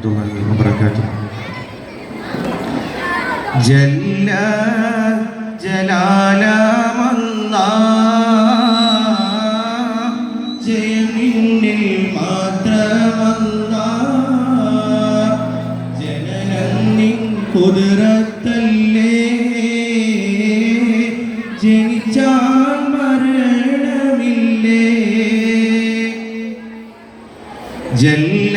الله وبركاته جل ജലാലമല്ലാ ജയമിന്നിൽ മാത്രമല്ല ജനനന്നിൻ കുതിരത്തല്ലേ ജനിച്ചാൽ മരണമില്ലേ ജല്ല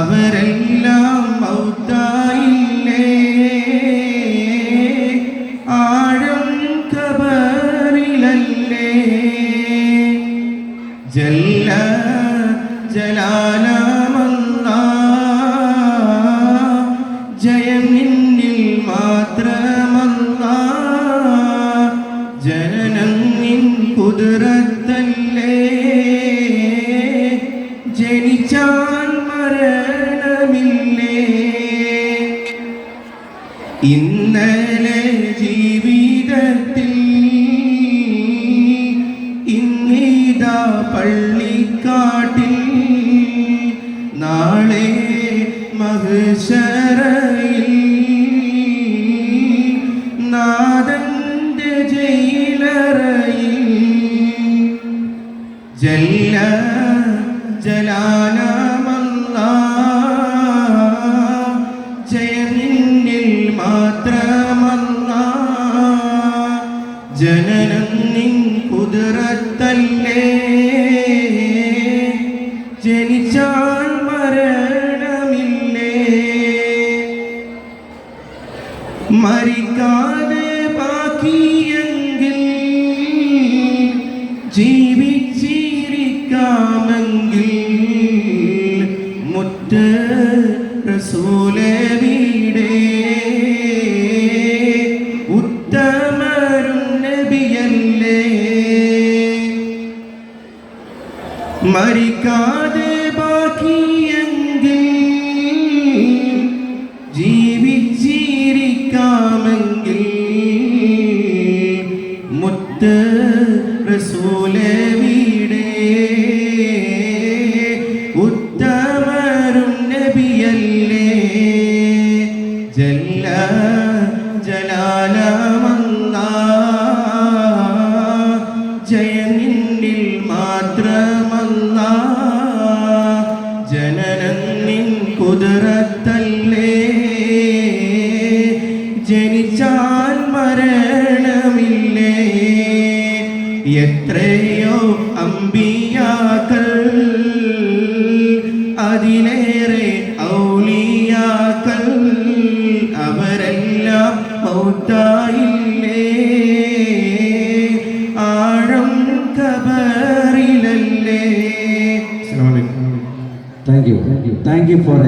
അവരെല്ലാം മൗത്തായില്ലേ? ആഴം കബറിലല്ലേ? ജല്ല ജലാലമല്ലാ ജയമിന്നിൽ മാത്രമന്ന? ജനനം നിൻ കുതിരത്തല്ലേ ഇന്നലെ ജീവിതത്തിൽ ഇന്നിതാ പള്ളിക്കാട്ടിൽ നാളെ മഹശരയിൽ നാദന്റെ ജയിലറയിൽ ജല്ല ജലാലമല്ലാ ജനനം നിൻ കുതിരത്തല്ലേ? ജനിച്ചാൽ മരണമില്ലേ? മരിക്കാതെ മരിക്കാതെ ബാക്കിയെങ്കിൽ ജീവിച്ചിരിക്കാമെങ്കിൽ മുത്ത് റസൂലെ വീടേ ഉത്തമരും നബിയല്ലേ. ജല്ല ജലാലമല്ലാ ജനിച്ചാൽ മരണമില്ലേ? എത്രയോ അമ്പിയാക്കൾ അതിലേറെ ഔലിയാക്കൾ അവരെല്ലാം മൗത്തായില്ലേ? ആഴം കബറിലല്ലേ? Thank you thank you for